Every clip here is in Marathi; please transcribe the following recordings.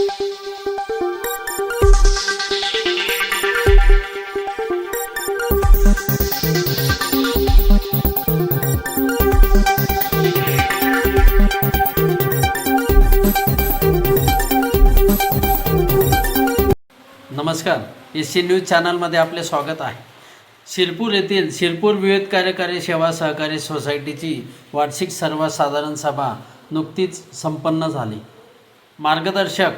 नमस्कार. एस सी न्यूज चॅनलमध्ये आपले स्वागत आहे. शिरपूर येथील शिरपूर विविध कार्यकारी सेवा सहकारी सोसायटीची वार्षिक सर्वसाधारण सभा नुकतीच संपन्न झाली. मार्गदर्शक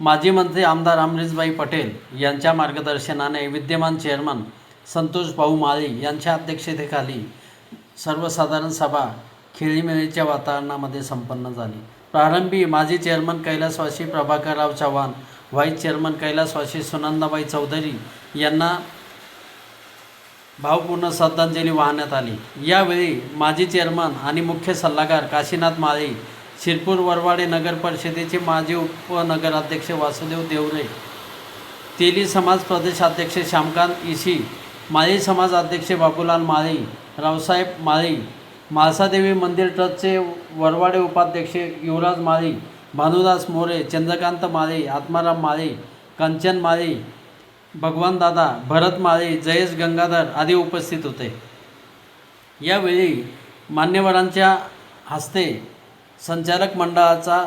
माजी मंत्री आमदार अमरीशभाई पटेल यांच्या मार्गदर्शनाने विद्यमान चेअरमन संतोष भाऊ माळी यांच्या अध्यक्षतेखाली सर्वसाधारण सभा खेळीमेळीच्या वातावरणामध्ये संपन्न झाली. प्रारंभी माजी चेअरमन कैलासवासी प्रभाकरराव चव्हाण व्हाईस चेअरमन कैलासवासी सुनंदाबाई चौधरी यांना भावपूर्ण श्रद्धांजली वाहण्यात आली. यावेळी माजी चेअरमन आणि मुख्य सल्लागार काशीनाथ माळी शिरपूर वरवाडे नगर परिषदेचे माजी उपनगराध्यक्ष वासुदेव देवरे तेली समाज प्रदेशाध्यक्ष श्यामकांत इशी माळी समाज अध्यक्ष बाबूलाल माळी रावसाहेब माळी म्हाळसादेवी मंदिर ट्रस्टचे वरवाडे उपाध्यक्ष युवराज माळी भानुदास मोरे चंद्रकांत माळी आत्माराम माळी कंचन माळी भगवानदादा भरत माळी जयेश गंगाधर आदी उपस्थित होते. यावेळी मान्यवरांच्या हस्ते संचालक मंडळाचा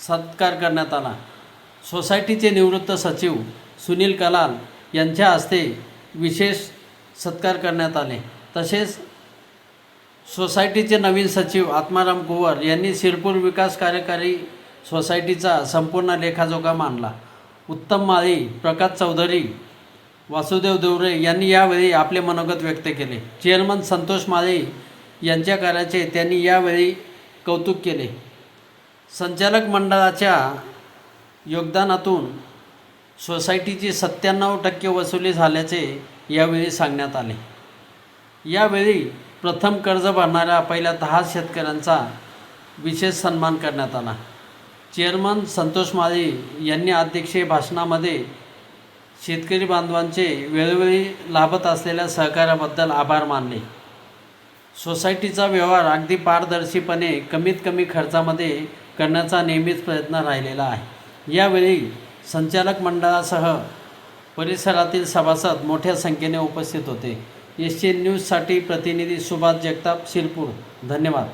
सत्कार करण्यात आला. सोसायटीचे निवृत्त सचिव सुनील कलाल यांच्या हस्ते विशेष सत्कार करण्यात आले. तसेच सोसायटीचे नवीन सचिव आत्माराम कुवर यांनी शिरपूर विकास कार्यकारी सोसायटीचा संपूर्ण लेखाजोखा मांडला. उत्तम माळी प्रकाश चौधरी वासुदेव देवरे यांनी यावेळी आपले मनोगत व्यक्त केले. चेअरमन संतोष माळी यांच्या कार्याचे त्यांनी यावेळी कौतुक केले. संचालक मंडळाच्या योगदानातून सोसायटीची सत्त्याण्णव टक्के वसुली झाल्याचे यावेळी सांगण्यात आले. यावेळी प्रथम कर्ज भरणाऱ्या पहिल्या दहा शेतकऱ्यांचा विशेष सन्मान करण्यात आला. चेअरमन संतोष माळी यांनी अध्यक्षीय भाषणामध्ये शेतकरी बांधवांचे वेळोवेळी लाभत असलेल्या सहकार्याबद्दल आभार मानले. सोसायटीचा व्यवहार अगदी पारदर्शीपणे कमीत कमी खर्चामध्ये करण्याचा नेहमीच प्रयत्न राहिलेला आहे. यावेळी संचालक मंडळासह परिसरातील सभासद मोठ्या संख्येने उपस्थित होते. एस न्यूजसाठी प्रतिनिधी सुभाष जगताप शिरपूर. धन्यवाद.